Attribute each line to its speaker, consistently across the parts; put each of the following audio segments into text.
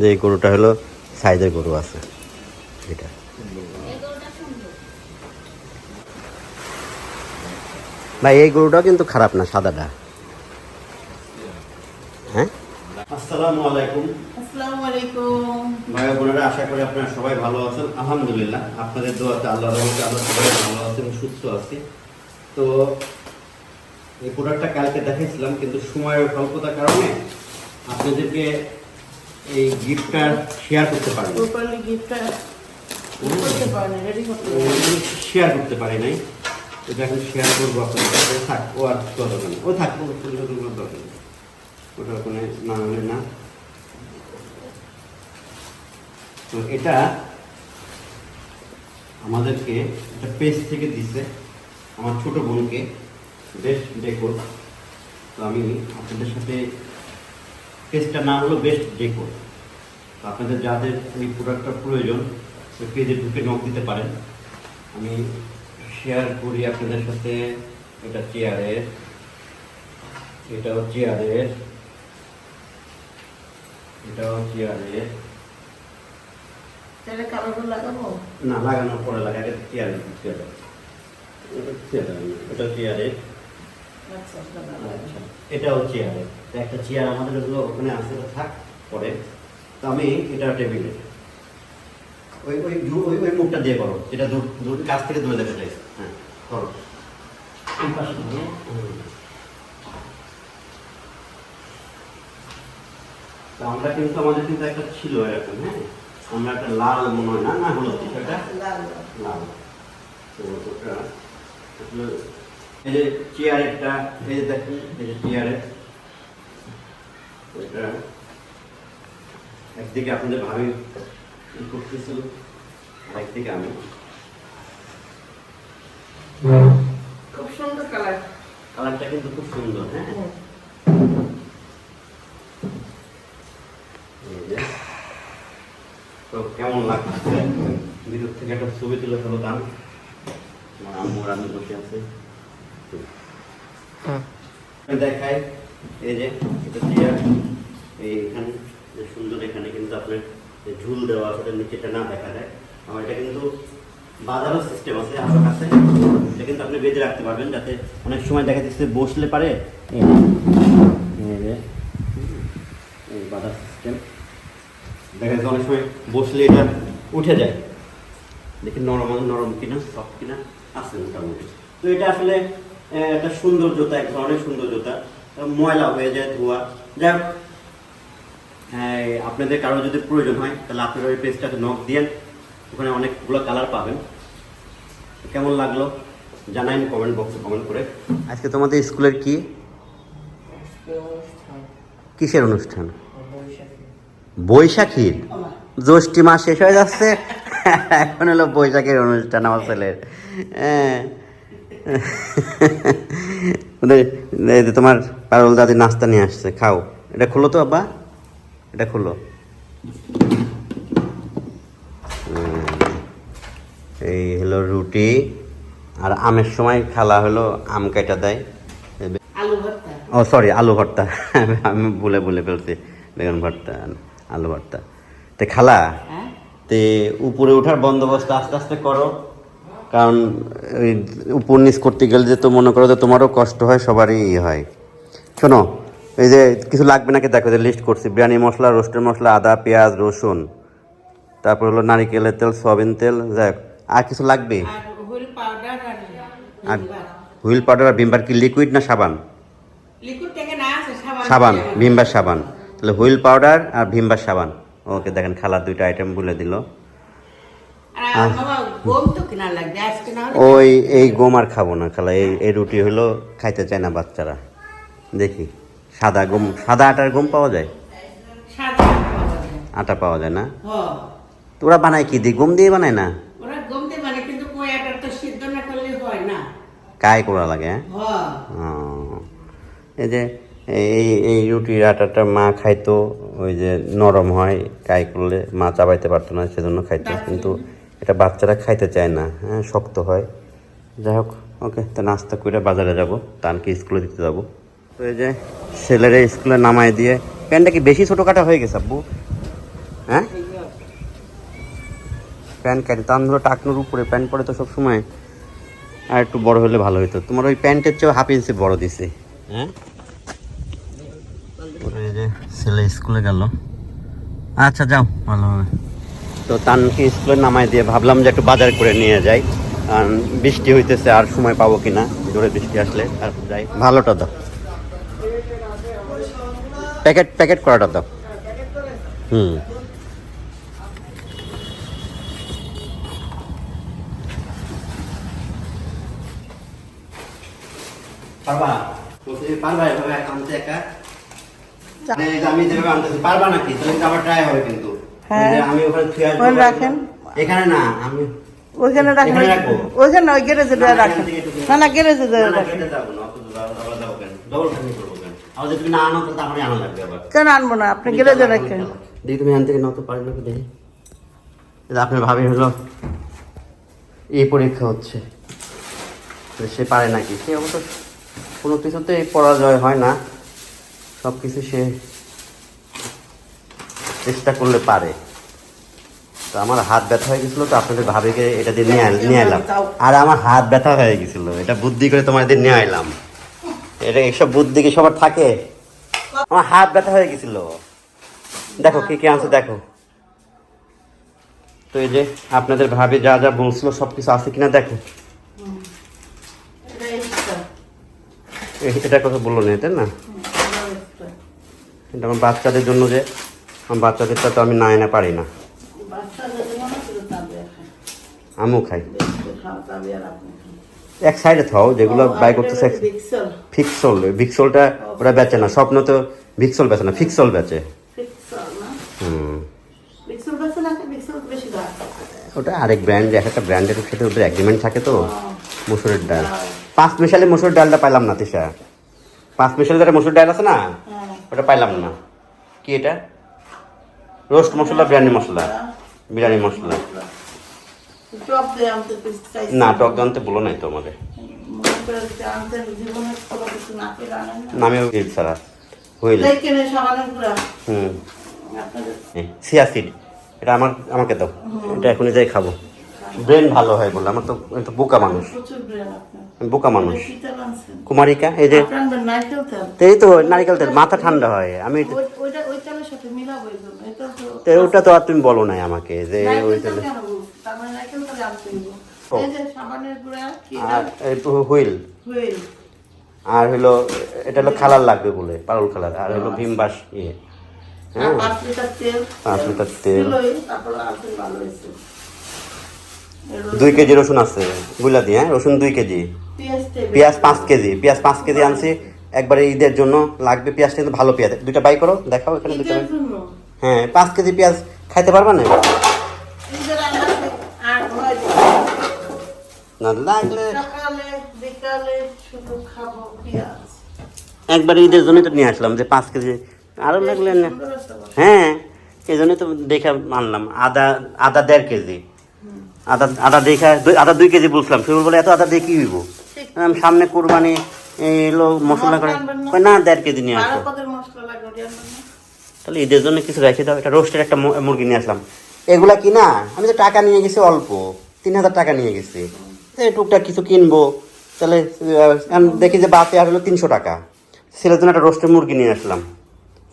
Speaker 1: যে এই গরুটা হলো সাইজের গরু আছে। এটা। ভাই এই গরুটাও কিন্তু খারাপ না সাদাটা। হ্যাঁ? আসসালামু আলাইকুম।
Speaker 2: আসসালামু আলাইকুম।
Speaker 1: ভাই বোনেরা আশা করি আপনারা সবাই ভালো আছেন। আলহামদুলিল্লাহ আপনাদের দোয়াতে আল্লাহ রহমতে আমরা সবাই ভালো আছি এবং সুস্থ আছি। তো এই প্রোডাক্টটা কালকে দেখাইছিলাম কিন্তু সময়ের স্বল্পতার কারণে আপনাদেরকে এই গিফটটা শেয়ার করতে পারিনি
Speaker 2: প্রপারলি গিফটটা করতে রেডি করতে
Speaker 1: শেয়ার করতে পারি নাই। এটা এখন শেয়ার করব আপনাদের সাথে। থাক ও আর দরকার নেই ও থাক ও দরকার ওটা ওখানে না হলে না। তো এটা আমাদেরকে একটা পেজ থেকে দিছে। আমার ছোট বোনকে। বেশ ডেকোর তো আমি আপনাদের সাথে পেজটার নাম হলো বেস্ট ডেকোর আপনাদের যাদের এই প্রোডাক্টটা প্রয়োজন ওই পেজে ঢুকে নক দিতে পারেন। আমি শেয়ার করি আপনাদের সাথে। এটা চেয়ারের এটাও চেয়ারের এটাও চেয়ারের না লাগানোর পরে লাগাই। চেয়ারের চেয়ারের এটা চেয়ারের এটাও চেয়ারের তো একটা চেয়ার আমাদের হলো ওখানে আছে থাক পরে। তো আমি এটা টেবিলে ওই ওই ওই ওই মুখটা দিয়ে করো এটা দূর দূর কাছ থেকে দূরে দেখা যায়। হ্যাঁ করো। এই পাশে ধরো। আমরা কিন্তু আমাদের কিন্তু একটা ছিল এরকম হ্যাঁ? আমরা একটা লাল মনে হয় না? না হলুদ কিছু
Speaker 2: লাল।
Speaker 1: লাল। তো ওটা আসলে এই যে চেয়ারেরটা এই যে দেখুন এই যে চেয়ারের এটা একদিকে আপনাদের ভাবি করতেছিল একদিকে আমি
Speaker 2: খুব সুন্দর কালার
Speaker 1: কালারটা কিন্তু খুব সুন্দর হ্যাঁ তো কেমন লাগছে ভিতর থেকে একটা ছবি তুলে ফেলতাম আমার আম্মু রান্না বসে আছে দেখাই, এই যে, এটা চেয়ার এইখানে সুন্দর এখানে কিন্তু আপনার ঝুল দেওয়া আছে নিচেটা না দেখা যায়। আমার এটা কিন্তু বাজারও সিস্টেম আছে, আমার কিন্তু আপনি বেঁধে রাখতে পারবেন যাতে অনেক সময় দেখা যাচ্ছে বসলে পারে। এই সিস্টেম দেখা যাচ্ছে অনেক সময় বসলে এটা উঠে যায়। দেখি নরম নরম কিনা সফট কিনা, আছে মোটামুটি। তো এটা আসলে একটা সৌন্দর্যতা এক ধরনের সৌন্দর্যতা ময়লা হয়ে যায় ধোয়া। যাই হোক হ্যাঁ, আপনাদের কারও যদি প্রয়োজন হয় তাহলে আপনারা ওই পেজটাতে নখ দিয়েন ওখানে অনেকগুলো কালার পাবেন। কেমন লাগল? জানাইন কমেন্ট বক্সে কমেন্ট করে। আজকে তোমাদের স্কুলের কি? কিসের অনুষ্ঠান? বৈশাখীর? জ্যৈষ্ঠী মাস শেষ হয়ে যাচ্ছে। এখন হলো বৈশাখের অনুষ্ঠান আমার ছেলের। হ্যাঁ। ওদের- তোমার পারুল দাদি নাস্তা নিয়ে আসছে খাও। এটা খুলো তো আব্বা। এটা খুলো। এই হলো রুটি। আর আমের সময় খালা হলো আম কাটা দেয়। ও সরি আলু ভর্তা। আমি ভুলে ভুলে ফেলছি। বেগুন ভর্তা আলু ভর্তা। তে খালা
Speaker 2: হ্যাঁ?
Speaker 1: তে উপরে ওঠার বন্দোবস্ত আস্তে আস্তে করো। কারণ ওই উপর নিচ করতে গেলে যে তো মনে করো যে তোমারও কষ্ট হয় সবারই ইয়ে হয়। শোনো এই যে কিছু লাগবে নাকি? দেখো যে লিস্ট করছি। বিরিয়ানি মশলা রোস্টের মশলা আদা পেঁয়াজ রসুন তারপর হলো নারিকেলের তেল সয়াবিন তেল যাই হোক। আর কিছু লাগবে?
Speaker 2: আর হুইল পাউডার আর
Speaker 1: ভিমবার কি লিকুইড না সাবান?
Speaker 2: সাবান
Speaker 1: ভিমবার সাবান তাহলে হুইল পাউডার আর ভিমবার সাবান। ওকে দেখেন খালার দুইটা আইটেম বলে দিল। ওই এই গম আর খাব না খালা এই এই রুটি হলো খাইতে চায় না বাচ্চারা। দেখি সাদা গম সাদা আটার গম পাওয়া যায়। আটা পাওয়া যায়। না?
Speaker 2: হ।
Speaker 1: তো ওরা বানায় কি দিয়ে গম দিয়ে বানায় না? কায় করা লাগে হ্যাঁ? এই যে এই এই রুটির আটাটা মা খাইতো ওই যে নরম হয় কাই করলে মা চাবাইতে পারতো না সেজন্য খাইতো কিন্তু এটা বাচ্চারা খাইতে চায় না হ্যাঁ শক্ত হয়। যাই হোক, ওকে, তো নাস্তা করে বাজারে যাব, তানকে স্কুলে দিতে যাব। তো এই যে ছেলেরা স্কুলে নামায় দিয়ে প্যান্টটা কি বেশি ছোটো কাটা হয়ে গেছে, আব্বু? হ্যাঁ? প্যান্ট কেন তান ধরো টাকনোর উপরে প্যান্ট পরে তো সবসময় আর একটু বড় হলে ভালো হতো তোমার ওই প্যান্টের চেয়েও হাফ ইঞ্চি বড় দিছে হ্যাঁ? যে ছেলে স্কুলে গেল। আচ্ছা যাও ভালো হবে তো তানকে স্কুলে নামাই দিয়ে ভাবলাম যে একটু বাজার করে নিয়ে যাই। আর বৃষ্টি হইতেছে আর সময় পাবো কিনা? জোরে বৃষ্টি আসলে আর যাই। ভালোটা দাও। প্যাকেট প্যাকেট করাটা দাও। হুম। পারবা? বলছি, পারবা এভাবে আনতে একা? মানে আমি যেভাবে আনতেছি পারবা নাকি? তাহলে কিন্তু আবার ট্রাই হবে কিন্তু।
Speaker 3: হ্যাঁ।
Speaker 1: আমি ওখানে থুয়ে আসব।
Speaker 3: ওখানে রাখেন।
Speaker 1: এখানে না আমি
Speaker 3: ওইখানে রাখেন। ওইখানে ওই গ্যারেজে
Speaker 1: না, না,
Speaker 3: রাখেন। না না গ্যারেজে
Speaker 1: না, না,
Speaker 3: রাখেন।
Speaker 1: না, কেন? না
Speaker 3: আনব না? আপনি গ্যারেজে রাখেন।
Speaker 1: দেখি তুমি পারি দেখি। আপনার ভাবি হলো এই পরীক্ষা হচ্ছে। সে পারে নাকি? সে অবশ্য কোনো কিছুতে পরাজয় হয় না। সব কিছু সে চেষ্টা করলে পারে। তো আমার হাত ব্যথা হয়ে গেছিল তো আপনাদের ভাবিকে এটা দিয়ে নিয়ে নিয়ে এলাম আর আমার হাত ব্যথা হয়ে গেছিল এটা বুদ্ধি করে তোমার দিয়ে নিয়ে এলাম এটা এইসব বুদ্ধি কি সবার থাকে? আমার হাত ব্যথা হয়ে গেছিল। দেখো কি কি আনছে দেখো। তো এই যে আপনাদের ভাবে যা যা বলছিল সব কিছু আছে কিনা দেখো। এটা কথা বলল না এটা না। এটা আমার বাচ্চাদের জন্য যে বাচ্চাদেরটা তো আমি না এনে পারি না। আমিও খাই। এক সাইডে থাও যেগুলো বাই করতেছে ফিক্সল ভিক্সলটা ওরা বেচে না স্বপ্ন তো ভিক্সল বেচে না ফিক্সল বেচে। হুম। ওটা আরেক ব্র্যান্ড এক একটা ব্র্যান্ডের সাথে ওদের এগ্রিমেন্ট থাকে তো মসুরের ডাল। পাঁচ মিশালে মসুর ডালটা পাইলাম না তিশা। পাঁচ মিশালে যেটা মসুর ডাল আছে না ওটা পাইলাম না। কি এটা? রোস্ট মশলা বিরিয়ানি মশলা বিরিয়ানি মশলা। না টক জানতে বলো নাই তো ছাড়া হইল হুম। সিয়াসিড এটা আমার আমাকে দাও। এটা এখনই যাই খাব। ব্রেন ভালো হয় বলে আমার তো আমি তো বোকা মানুষ। বোকা মানুষ। কুমারিকা এই যে এই তো নারিকেল তেল মাথা ঠান্ডা হয়। আমি ওটা তো আর তুমি বলো নাই আমাকে যে ওই তেলে ও। আর এই তো হুইল। আর হলো এটা হলো কালার লাগবে বলে পারুল কালার আর হলো ভীম বাস ইয়ে। হ্যাঁ।
Speaker 3: পাঁচ লিটার তেল।
Speaker 1: দুই কেজি রসুন আছে গুলা দিয়ে হ্যাঁ রসুন দুই কেজি।
Speaker 3: পেঁয়াজ
Speaker 1: পাঁচ কেজি পেঁয়াজ পাঁচ কেজি আনছি। একবারে ঈদের জন্য লাগবে পেঁয়াজটা কিন্তু ভালো পেঁয়াজ। দুইটা বাই করো দেখাও এখানে দুইটা হ্যাঁ পাঁচ কেজি পেঁয়াজ খাইতে পারবা না? না লাগলে একবার ঈদের জন্যই তো নিয়ে আসলাম যে পাঁচ কেজি আরও লাগলে না। হ্যাঁ এই জন্যই তো দেখে আনলাম আদা আদা দেড় কেজি। আদা আদা দেখা আদা দুই কেজি বলছিলাম সে বলে এত আদা দিয়ে কি হইব? সামনে কোরবানি এলো মশলা করে না? দেড় কেজি নিয়ে
Speaker 3: বারো
Speaker 1: তাহলে ঈদের জন্য কিছু রেখে দাও। এটা রোস্টের একটা মুরগি নিয়ে আসলাম। এগুলা কি না আমি তো টাকা নিয়ে গেছি অল্প। তিন হাজার টাকা নিয়ে গেছি। এই টুকটাক কিছু কিনবো। তাহলে আমি দেখি যে বাতে আর হলো তিনশো টাকা। ছেলের জন্য একটা রোস্টের মুরগি নিয়ে আসলাম।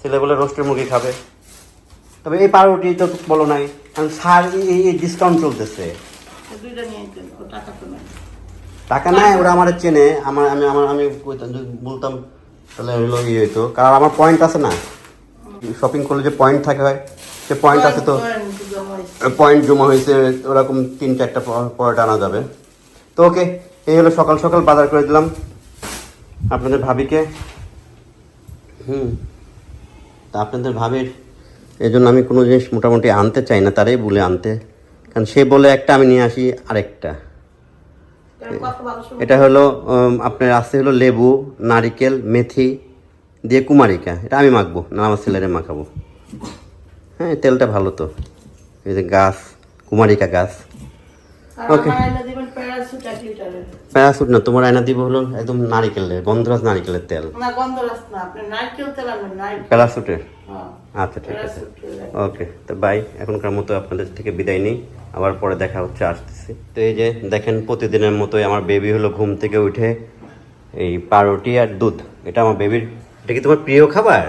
Speaker 1: ছেলে বলে রোস্টের মুরগি খাবে। তবে এই পাউরুটি তো বলো নাই। কারণ সার এই ডিসকাউন্ট চলতেছে।
Speaker 3: টাকা নাই।
Speaker 1: ওরা আমার চেনে। আমার আমি আমার আমি বলতাম তাহলে হলো ইয়ে হইতো। কারণ আমার পয়েন্ট আছে না। শপিং করলে যে পয়েন্ট থাকে হয় সে পয়েন্ট আছে তো
Speaker 3: পয়েন্ট জমা হয়েছে।
Speaker 1: ওরকম তিন চারটা পরোটা আনা যাবে। তো ওকে এই হলো সকাল সকাল বাজার করে দিলাম আপনাদের ভাবিকে। হুম তা আপনাদের ভাবির এই জন্য আমি কোনো জিনিস মোটামুটি আনতে চাই না তারাই বলে আনতে। কারণ সে বলে একটা আমি নিয়ে আসি আরেকটা। এটা হলো আপনার আছে হলো লেবু নারিকেল মেথি দিয়ে কুমারিকা এটা আমি মাখবো না আমার ছেলেরে মাখাবো। হ্যাঁ তেলটা ভালো তো। এই যে গাছ কুমারিকা গাছ।
Speaker 3: ওকে প্যারাসুট
Speaker 1: না তোমার আয়না দিব হলো একদম নারিকেলের গন্ধরাজ নারিকেলের তেল। প্যারাসুটের। আচ্ছা ঠিক আছে। ওকে তো বাই এখনকার মতো আপনাদের থেকে বিদায় নিই। আবার পরে দেখা হচ্ছে আসতেছি। তো এই যে দেখেন প্রতিদিনের মতোই আমার বেবি হলো ঘুম থেকে উঠে এই পাউরুটি আর দুধ। এটা আমার বেবির এটা কি তোমার প্রিয় খাবার?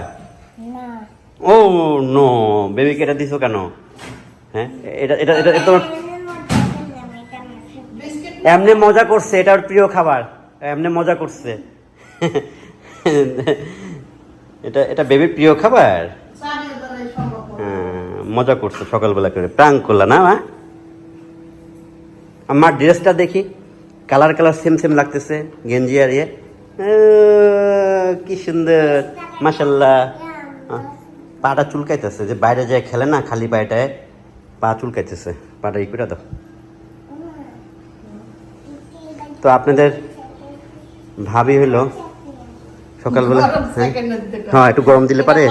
Speaker 1: ও নো বেবিকে এটা দিছো কেন? হ্যাঁ? এটা এটা এটা তোমার এমনি মজা করছে এটা ওর প্রিয় খাবার। এমনি মজা করছে। এটা এটা বেবির প্রিয় খাবার? হ্যাঁ, মজা করছে সকালবেলা করে। প্রাং করলা না মা? আমার ড্রেসটা দেখি। কালার কালার সেম সেম লাগতেছে গেঞ্জি আর ইয়ে। কি সুন্দর মাসাল্লাহ পাটা চুলকাইতেছে যে বাইরে যায় খেলে না খালি পায়েটায় পা চুলকাইতেছে। পাটা ই করে দাও। তো আপনাদের ভাবি হলো সকালবেলা হ্যাঁ? হ্যাঁ একটু গরম দিলে পারে?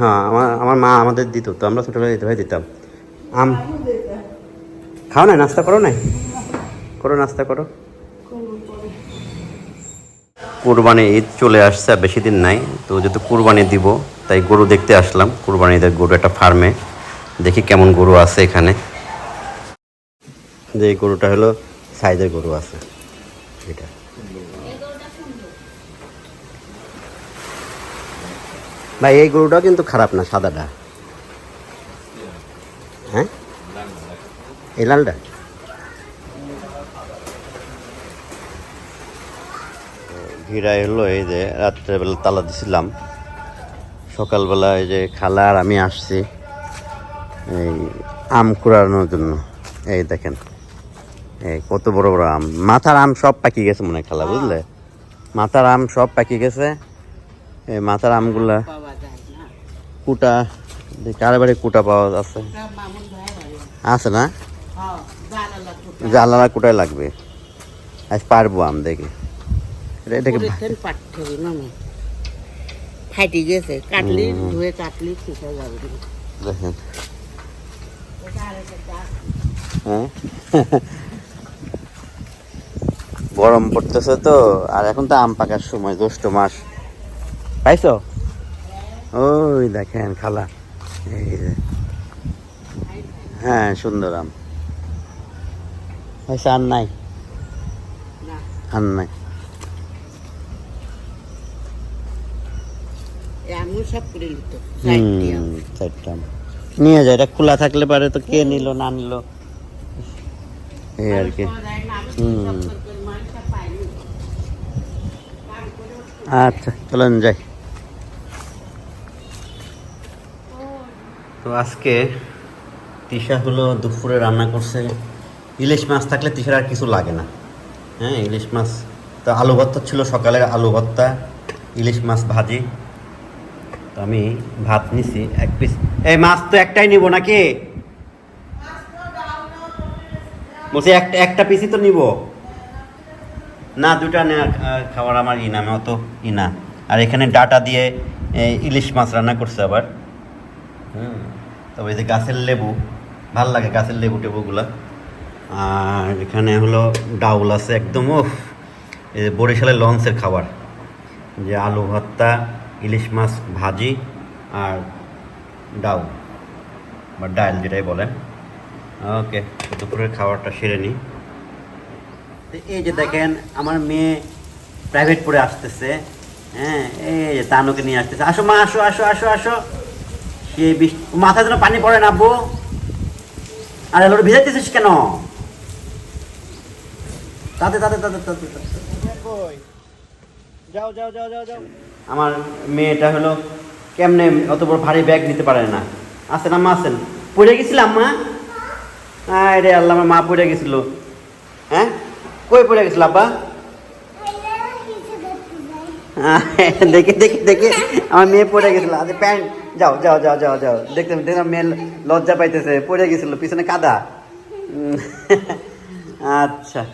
Speaker 1: হ্যাঁ আমার আমার মা আমাদের দিত তো আমরা ছোটবেলায় দিতে হয় দিতাম। আম খাও না নাস্তা করো না করো নাস্তা করো। কুরবানি ঈদ চলে আসছে আর বেশি দিন নাই। তো যেহেতু কুরবানি দিব, তাই গরু দেখতে আসলাম। কুরবানি ঈদের গরু একটা ফার্মে। দেখি কেমন গরু আছে এখানে। যে গরুটা হলো সাইজের গরু আছে। এটা। ভাই, এই গরুটা কিন্তু খারাপ না, সাদাটা। হ্যাঁ? এই লালটা? ভিড়া এলো এই যে রাত্রেবেলা তালা দিছিলাম। সকালবেলা এই যে খালা আর আমি আসছি এই আম কুড়ানোর জন্য। এই দেখেন এই কত বড় বড় আম। মাথার আম সব পাকি গেছে মনে হয় খালা বুঝলে? মাথার আম সব পাকি গেছে। এই মাথার আমগুলা কুটা কার বাড়ি কুটা পাওয়া আছে?
Speaker 2: বাড়ি
Speaker 1: আছে না?
Speaker 2: হ্যাঁ টুকরা
Speaker 1: কুটায় লাগবে। আজ পারব আম দেখি। এটাকে
Speaker 2: গেছে। কাটলি ধুয়ে কাটলি যাবে।
Speaker 1: দেখেন। হ্যাঁ? গরম পড়তেছে তো আর এখন তো আম পাকার সময় জ্যৈষ্ঠ মাস। পাইছো? ওই দেখেন খালা। এই যে। হ্যাঁ সুন্দর আম। হয়েছে আর নাই? আর নাই
Speaker 2: এই আমিও সব করে নিত। চারটি।
Speaker 1: নিয়ে যায় এটা খোলা থাকলে পারে তো কে নিল না নিল। এই আর কি। আচ্ছা চলেন যাই। তো আজকে তিশা হলো দুপুরে রান্না করছে। ইলিশ মাছ থাকলে তিশার আর কিছু লাগে না। হ্যাঁ ইলিশ মাছ। তো আলু ভর্তা ছিল সকালের আলু ভর্তা ইলিশ মাছ ভাজি। আমি ভাত নিছি, এক পিস এই মাছ তো একটাই নিব নাকি? বলছি একটা একটা পিসই তো নিব। না দুটা খাবার আমার ই না অত ই না। আর এখানে ডাটা দিয়ে ইলিশ মাছ রান্না করছে আবার। হুম, তবে যে গাছের লেবু, ভালো লাগে গাছের লেবু টেবুগুলা। আর এখানে হলো ডাউল আছে একদম ও এই যে বরিশালের লঞ্চের খাবার। যে আলু ভর্তা ইলিশ মাছ ভাজি আর ডাউ বা ডাল যেটাই বলে ওকে, দুপুরের খাবারটা সেরে নিই। এই যে দেখেন, আমার মেয়ে প্রাইভেট পড়ে আসতেছে হ্যাঁ এই তানুকে নিয়ে আসতেছে। আসো মা, আসো আসো আসো আসো। সে বৃষ্টি যেন পানি পড়ে না, আব্বু। আরে লোট ভিজাইতেছিস কেন? তাতে তাতে তাতে তাতে যাও যাও যাও যাও যাও। আমার মেয়েটা হলো কেমনে অত বড় ভারী ব্যাগ নিতে পারে না। আসেন আম্মা আসেন পড়ে গেছিলাম, মা? আরে আল্লাহ, আমার মা পড়ে গেছিল। হ্যাঁ? কই পড়ে গেছিল, আব্বা? দেখে দেখে দেখে। আমার মেয়ে পড়ে গেছিল। আরে, প্যান্ট। যাও যাও যাও যাও যাও। দেখতে দেখলাম মেয়ে লজ্জা পাইতেছে। পড়ে গেছিল, পিছনে কাদা। আচ্ছা।